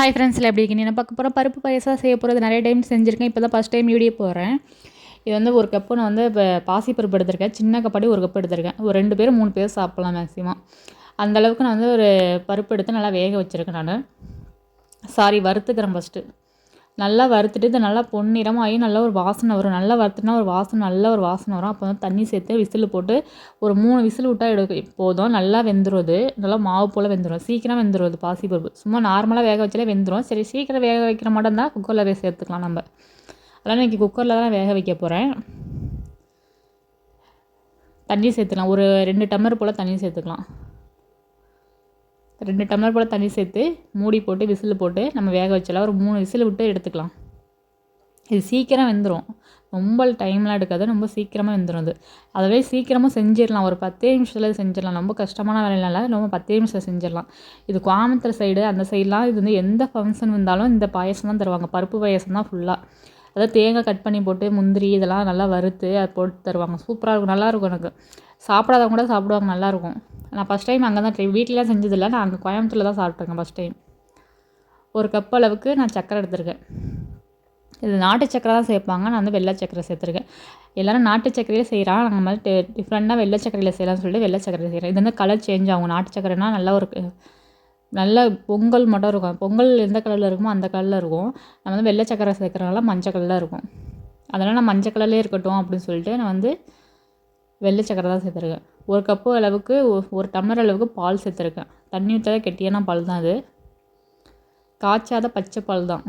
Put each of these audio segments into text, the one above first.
Hi ஃப்ரெண்ட்ஸில் எப்படி இருக்கீங்க? நான் பார்க்க போகிறேன் பருப்பு பாயசம் செய்ய போகிறது நிறைய டைம் செஞ்சுருக்கேன். இப்போ தான் ஃபஸ்ட் டைம் வீடியோ போகிறேன் இது வந்து ஒரு கப்பு நான் வந்து இப்போ பாசிப்பருப்பு எடுத்திருக்கேன். சின்ன கப்பாடி ஒரு கப்பு எடுத்திருக்கேன். ஒரு ரெண்டு பேர் மூணு பேர் சாப்பிட்லாம் மேக்ஸிமம் அந்தளவுக்கு நான் வந்து ஒரு பருப்பு எடுத்து நல்லா வேக வச்சுருக்கேன் நான். சாரி வறுத்துக்கிறேன் ஃபஸ்ட்டு நல்லா வறுத்துட்டு இது நல்லா பொன்னிறமாகி நல்லா ஒரு வாசனை வரும். நல்லா வறுத்துனா ஒரு வாசனை நல்ல ஒரு வாசனை வரும். அப்போ வந்து தண்ணி சேர்த்து விசில் போட்டு ஒரு மூணு விசில் விட்டால் எடுக்க போதும். நல்லா வெந்துடுது நல்லா மாவு போல் வெந்துடும் சீக்கிரம் வெந்துடுது பாசி பாசிப்பருப்பு சும்மா நார்மலாக வேக வச்சாலே வெந்துடும் சரி சீக்கிரம் வேக வைக்கிற மட்டும் தான் குக்கரில் வேக சேர்த்துக்கலாம் நம்ம. அதனால் இன்றைக்கி குக்கரில் தான் வேக வைக்க போகிறேன் தண்ணி சேர்த்துக்கலாம். ஒரு ரெண்டு டம்ளர் போல் தண்ணி சேர்த்துக்கலாம். ரெண்டு டம்ளர் போல் தண்ணி சேர்த்து மூடி போட்டு விசில் போட்டு நம்ம வேக வச்சலாம் ஒரு மூணு விசில் விட்டு எடுத்துக்கலாம். இது சீக்கிரம் வெந்துடும் ரொம்ப டைம்லாம் எடுக்காது. ரொம்ப சீக்கிரமாக வெந்துடும் அது. அதுவே சீக்கிரமாக செஞ்சிடலாம். ஒரு பத்தே நிமிஷத்தில் செஞ்சிடலாம். ரொம்ப கஷ்டமான வேலையில ரொம்ப பத்தே நிமிஷத்தில் செஞ்சிடலாம். இது கோயம்புத்தூர் சைடு அந்த சைட்லாம் இது வந்து எந்த ஃபங்க்ஷன் வந்தாலும் இந்த பாயசம் தான் தருவாங்க. பருப்பு பாயசம் தான் ஃபுல்லாக அதாவது தேங்காய் கட் பண்ணி போட்டு முந்திரி இதெல்லாம் நல்லா வறுத்து அதை போட்டு தருவாங்க. சூப்பராக இருக்கும். நல்லாயிருக்கும் எனக்கு. சாப்பிடாதவங்க கூட சாப்பிடுவாங்க. நல்லாயிருக்கும் நான் ஃபஸ்ட் டைம் அங்கே தான் ட்ரை வீட்டிலலாம் செஞ்சதில்லை. நான் அங்கே கோயம்புத்தூரில் தான் சாப்பிட்ருக்கேன் ஃபஸ்ட் டைம் ஒரு கப் அளவுக்கு நான் சக்கரை எடுத்திருக்கேன். இது நாட்டு சக்கரை தான் சேர்ப்பாங்க. நான் வந்து வெள்ளை சக்கரை சேர்த்துருக்கேன். எல்லோரும் நாட்டு சக்கரையில் செய்கிறான் நாங்கள் மாதிரி டிஃப்ரெண்ட்டாக வெள்ளை சக்கரையில் செய்யலாம்னு சொல்லிட்டு வெள்ளை சக்கரையில் செய்கிறேன் இது வந்து கலர் சேஞ்ச் ஆகும். நாட்டு சக்கரைனா நல்லா ஒரு நல்ல பொங்கல் மட்டும் இருக்கும். பொங்கல் எந்த கலரில் இருக்குமோ அந்த கலரில் இருக்கும். நம்ம வந்து வெள்ளை சக்கரை சேர்க்குறனால மஞ்சள் கலரில் இருக்கும். அதனால் நான் மஞ்சள் கலர்லேயே இருக்கட்டும் அப்படின்னு சொல்லிட்டு நான் வந்து வெள்ளை சக்கரை தான் சேர்த்துருக்கேன். ஒரு கப்பு அளவுக்கு ஒரு டம்ளர் அளவுக்கு பால் சேர்த்துருக்கேன். தண்ணி ஊற்றாத கெட்டியான பால் தான் அது. காய்ச்சாத பச்சை பால் தான்.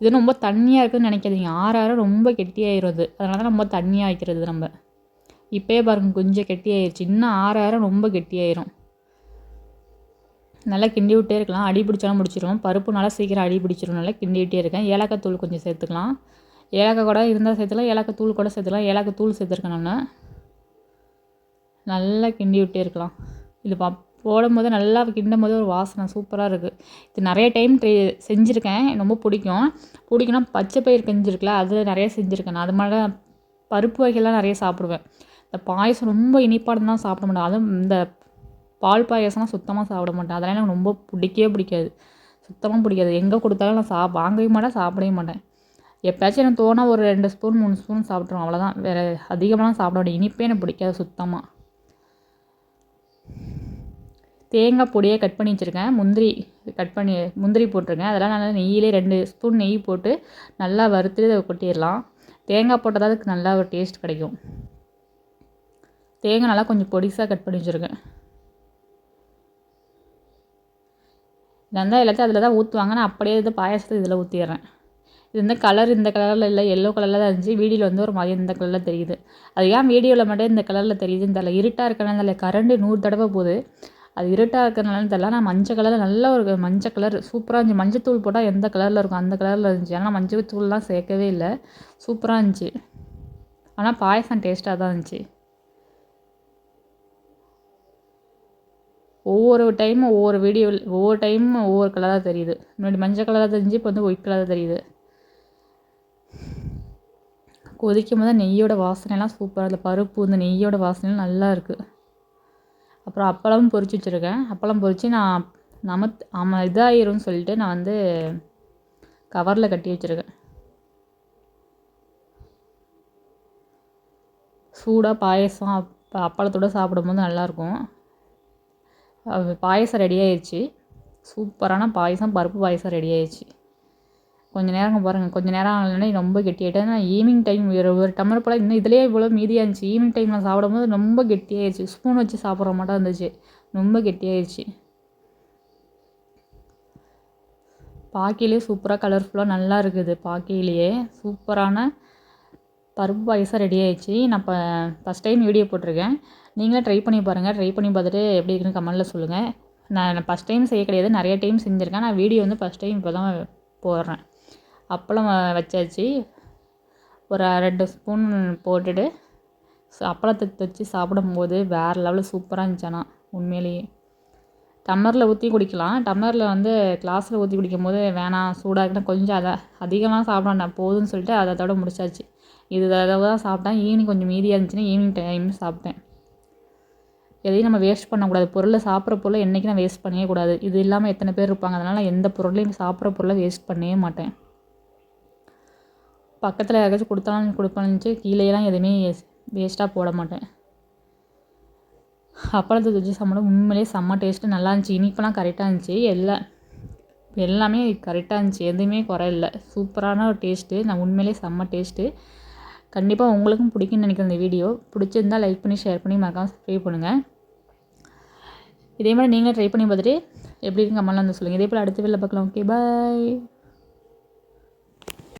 இது ரொம்ப தண்ணியாக இருக்குதுன்னு நினைக்காதீங்க. ஆற ஆற ரொம்ப கெட்டியாயிரும் அது. அதனால தான் ரொம்ப தண்ணியாக வைக்கிறது நம்ம. இப்போயே பாருங்க கொஞ்சம் கெட்டியாயிருச்சு. இன்னும் ஆற ஆற ரொம்ப கெட்டியாயிரும். நல்லா கிண்டி விட்டே இருக்கலாம். அடி பிடிச்சாலும் முடிச்சிடும் பருப்பு நல்லா சீக்கிரம் அடி பிடிச்சிரும். நல்லா கிண்டி விட்டே இருக்கேன். ஏலக்காய் தூள் கொஞ்சம் சேர்த்துக்கலாம். ஏலக்காய் கூட இருந்தால் சேர்த்துக்கலாம். ஏலக்காய் தூள் கூட சேர்த்துக்கலாம். ஏலக்காய் தூள் சேர்த்துருக்கேன் நான். நல்லா கிண்டி விட்டே இருக்கலாம். இது பா போடும்போது நல்லா கிண்டும் போது ஒரு வாசனை. சூப்பராக இருக்குது இது நிறைய டைம் ட்ரை செஞ்சுருக்கேன். ரொம்ப பிடிக்கும். பிடிக்கும்னா பச்சை பயிர் செஞ்சுருக்கல அதில் நிறைய செஞ்சுருக்கேன். நான் அது மாதிரி பருப்பு வகைகள்லாம் நிறைய சாப்பிடுவேன். இந்த பாயசம் ரொம்ப இனிப்பாக தான் சாப்பிட மாட்டேன். அதுவும் இந்த பால் பாயசம்லாம் சுத்தமாக சாப்பிட மாட்டேன். அதெல்லாம் எனக்கு ரொம்ப பிடிக்கவே பிடிக்காது. சுத்தமாக பிடிக்காது. எங்கே கொடுத்தாலும் நான் சா வாங்கவே மாட்டேன் சாப்பிடவே மாட்டேன். எப்பயாச்சும் எனக்கு தோணால் ஒரு ரெண்டு ஸ்பூன் மூணு ஸ்பூன் சாப்பிட்ருவோம் அவ்வளோதான் வேறு அதிகமாகலாம் சாப்பிட மாட்டேன். இனிப்பே எனக்கு பிடிக்காது சுத்தமாக தேங்காய் பொடியை கட் பண்ணி வச்சுருக்கேன். முந்திரி கட் பண்ணி முந்திரி போட்டிருக்கேன். அதெல்லாம் நல்லா நெய்யிலே ரெண்டு ஸ்பூன் நெய் போட்டு நல்லா வறுத்து அதை கொட்டிடலாம். தேங்காய் போட்டால் தான் அதுக்கு நல்லா ஒரு டேஸ்ட் கிடைக்கும். தேங்காய் நல்லா கொஞ்சம் பொடிசாக கட் பண்ணி வச்சுருக்கேன். இருந்தால் எல்லாத்தையும் அதில் தான் ஊற்றுவாங்க நான் அப்படியே இது பாயசத்தை இதில் ஊற்றிடுறேன் இது வந்து கலர் இந்த கலரில் இல்லை எல்லோ கலரில் தான் இருந்துச்சு. வீடியோவில் வந்து ஒரு மாதிரி இந்த கலரில் தெரியுது. அது ஏன் வீடியோவில் மட்டும் இந்த கலரில் தெரியுது? இந்த இருட்டாக இருக்கனால இல்லை கரண்டு நூறு தடவை போகுது. அது இருட்டாக இருக்கிறனால தெரியல. நான் மஞ்சள் கலரில் நல்ல ஒரு மஞ்சள் கலர் சூப்பராக இருந்துச்சு. மஞ்சள் தூள் போட்டால் எந்த கலரில் இருக்கும்? அந்த கலரில் இருந்துச்சு. ஆனால் மஞ்சள் தூள்லாம் சேர்க்கவே இல்லை. சூப்பராக இருந்துச்சு. ஆனால் பாயசம் டேஸ்ட்டாக தான் இருந்துச்சு. ஒவ்வொரு டைமும் ஒவ்வொரு வீடியோவில் ஒவ்வொரு டைமும் ஒவ்வொரு கலராக தெரியுது. முன்னாடி மஞ்சள் கலராக தெரிஞ்சு இப்போ வந்து ஒயிட் கலராக தெரியுது. கொதிக்கும் போது நெய்யோட வாசனைலாம் சூப்பராக இல்லை பருப்பு இந்த நெய்யோட வாசனைலாம் நல்லா இருக்குது அப்புறம் அப்பளமும் பொரிச்சு வச்சுருக்கேன். அப்பளம் பொரித்து நான் நமத் ஆமாம் இதாகிரும்னு சொல்லிட்டு நான் வந்து கவரில் கட்டி வச்சுருக்கேன். சூடாக பாயசம் அப்போ அப்பளத்தோடு சாப்பிடும்போது நல்லாயிருக்கும் பாயசம் ரெடி ஆயிடுச்சு சூப்பரான பாயசம் பருப்பு பாயசம் ரெடி ஆயிடுச்சு கொஞ்சம் நேரம் பாருங்கள் கொஞ்சம் நேரம் ஆகலைன்னா ரொம்ப கெட்டியாகிட்டேன் நான் ஈவினிங் டைம் ஒரு ஒரு டம்ளர் போல் இன்னும் இதிலே இவ்வளோ மீதியாக இருந்துச்சு ஈவினிங் டைமில் சாப்பிடும்போது ரொம்ப கெட்டியாயிருச்சு ஸ்பூன் வச்சு சாப்பிட்ற மாட்டோம் இருந்துச்சு. ரொம்ப கெட்டியாகிடுச்சு பாக்கிலே சூப்பராக கலர்ஃபுல்லாக நல்லா இருக்குது. பாக்கிலேயே சூப்பரான பருப்பு பாயசம் ரெடி ஆயிடுச்சு. நான் இப்போ ஃபஸ்ட் டைம் வீடியோ போட்டிருக்கேன். நீங்களே ட்ரை பண்ணி பாருங்கள் ட்ரை பண்ணி பார்த்துட்டு எப்படி இருக்குன்னு கமெண்ட்டில் சொல்லுங்கள் நான் ஃபஸ்ட் டைம் செய்ய கிடையாது. நிறைய டைம் செஞ்சுருக்கேன். நான் வீடியோ வந்து ஃபஸ்ட் டைம் இப்போ தான் போடுறேன். அப்பளம் வச்சாச்சு. ஒரு ரெண்டு ஸ்பூன் போட்டுட்டு அப்பளத்தை வச்சு சாப்பிடும்போது வேறு லெவலில் சூப்பராக இருந்துச்சு ஆனால் உண்மையிலேயே. டம்மரில் ஊற்றி குடிக்கலாம். டம்மரில் வந்து கிளாஸில் ஊற்றி குடிக்கும் போது வேணாம் சூடாக இருக்குன்னா கொஞ்சம் அதை அதிகமாக சாப்பிட வேண்டாம் போதும்னு சொல்லிட்டு அதை அதோட முடிச்சாச்சு. இது தான் சாப்பிட்டேன். ஈவினிங் கொஞ்சம் மீதியாக இருந்துச்சுன்னா ஈவினிங் டைம் சாப்பிட்டேன். எதையும் நம்ம வேஸ்ட் பண்ணக்கூடாது. பொருளை சாப்பிட்ற பொருளை என்றைக்கு நான் வேஸ்ட் பண்ணவே கூடாது. இது இல்லாமல் எத்தனை பேர் இருப்பாங்க. அதனால் எந்த பொருளையும் சாப்பிட்ற பொருளை வேஸ்ட் பண்ணவே மாட்டேன். பக்கத்தில் யாராச்சும் கொடுத்தாலும் கொடுப்பானுச்சு கீழேலாம் எதுவுமே வேஸ்ட்டாக போட மாட்டேன். அப்பளத்தை துஜி சாப்பிட உண்மையிலேயே செம்ம டேஸ்ட்டு நல்லா இருந்துச்சு. இனிப்பெல்லாம் கரெக்டாக இருந்துச்சு. எல்லாம் எல்லாமே கரெக்டாக இருந்துச்சு. எதுவுமே குறை இல்லை சூப்பரான ஒரு டேஸ்ட்டு நான் உண்மையிலேயே செம்ம டேஸ்ட்டு கண்டிப்பாக உங்களுக்கும் பிடிக்கும்னு நினைக்கிறேன் இந்த வீடியோ. பிடிச்சிருந்தால் லைக் பண்ணி ஷேர் பண்ணி மறக்காமல் சப்ஸ்கிரைப் பண்ணுங்கள் இதே மாதிரி நீங்களே ட்ரை பண்ணி பார்த்துட்டு எப்படி இருக்குங்க அம்மாலாம் வந்து சொல்லுங்கள் இதே போல் அடுத்த வீடியோவில் பார்க்கலாம். Okay bye